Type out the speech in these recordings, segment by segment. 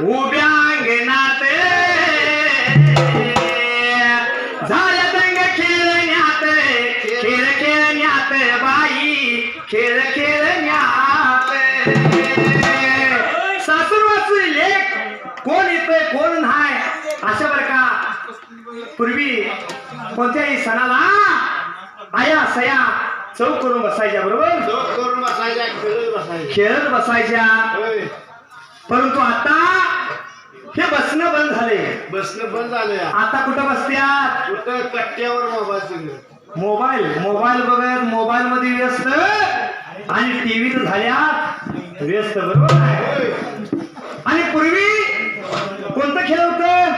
उभ्या अंगणात झाल्या दंग खेळण्यात खेळ खेळण्यात बाई खेळ खेळण्यात. सासूरवासू लेख कोण येतोय कोण नाही? अशा बर का पूर्वी कोणत्याही सणाला आया सया चौक करून बसायच्या बरोबर? झोप करून बसायच्या खेळत बसायच्या. परंतु आता बसणं बंद झालं आता कुठं बसत्यात? कुठं कट्ट्यावर मोबाईल सगळं मोबाईल मोबाईल बघत मोबाईल मध्ये व्यस्त. आणि टीव्हीत झाल्यात. व्यस्त बरोबर आहे. आणि पूर्वी कोणतं खेळ होतं?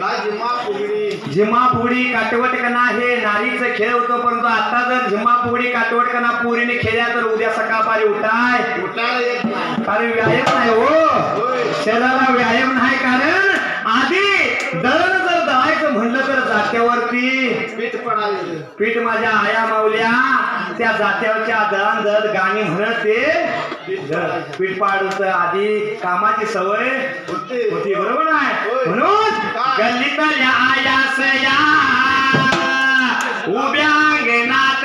काय जिमा फुगडी. झिम्मा फुगडी काटवटकणा हे नारीचं खेळ होतं परंतु आता जर झिम्मा फुगडी काटवटकणा पोरीने खेळल्या तर उद्या सकाळपारी उठाय. उठायला येत नाही. कारण व्यायाम नाही हो होय शरीराला व्यायाम नाही कारण आधी दळण जर दळायचं म्हणलं तर जात्यावरती पीठ पडायचं पीठ माझ्या आया माऊल्या त्या जात्यावरच्या दळण दळत गाणी म्हणत ते पीठ पाडत आधी कामाची सवय होते. बरोबर आहे. म्हणून? गल्लीतल्या आयासया उभ्या अंगणात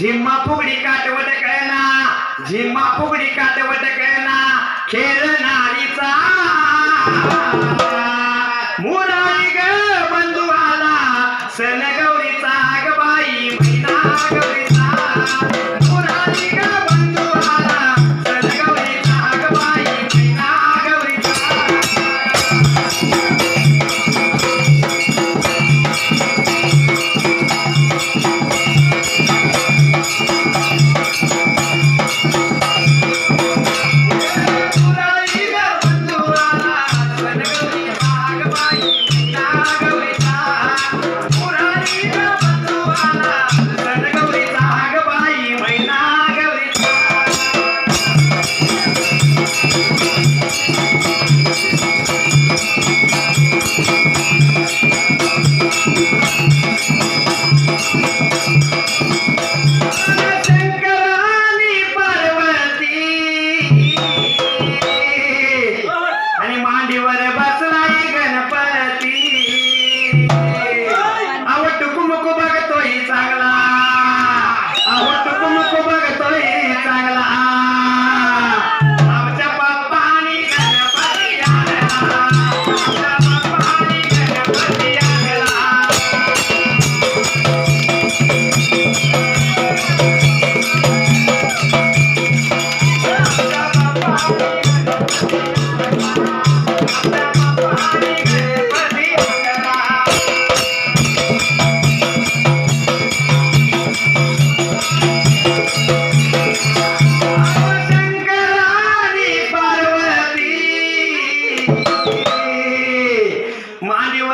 झिम्मा फुगडी काटवट कळना झिम्मा फुगडी काटवट कळना. खेळणारीचा मुरारी ग बंधू आला सण गौरीचा ग बाई मैना गौरीचा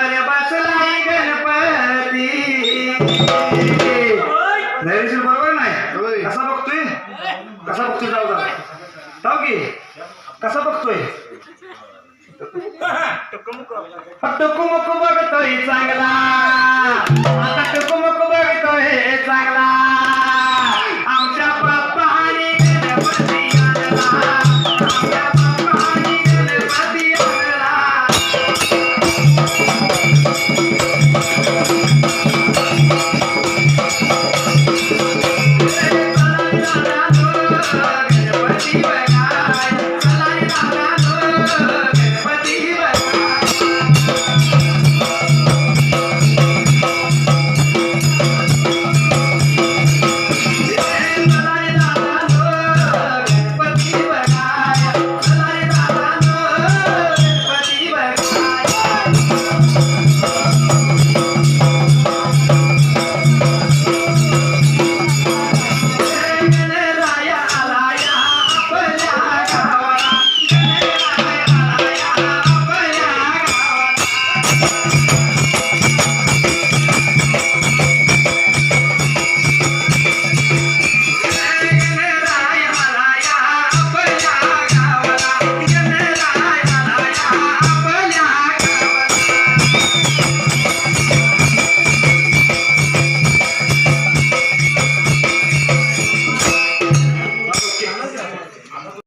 मांडीवर बसलाय गणपती. धैर्यशील बरोबर नाही? होय. कसा बघतोय? कसा बघतोय जाऊ जाऊ की. कसा बघतोय? टुकू मुकू बघतोय चांगला. आता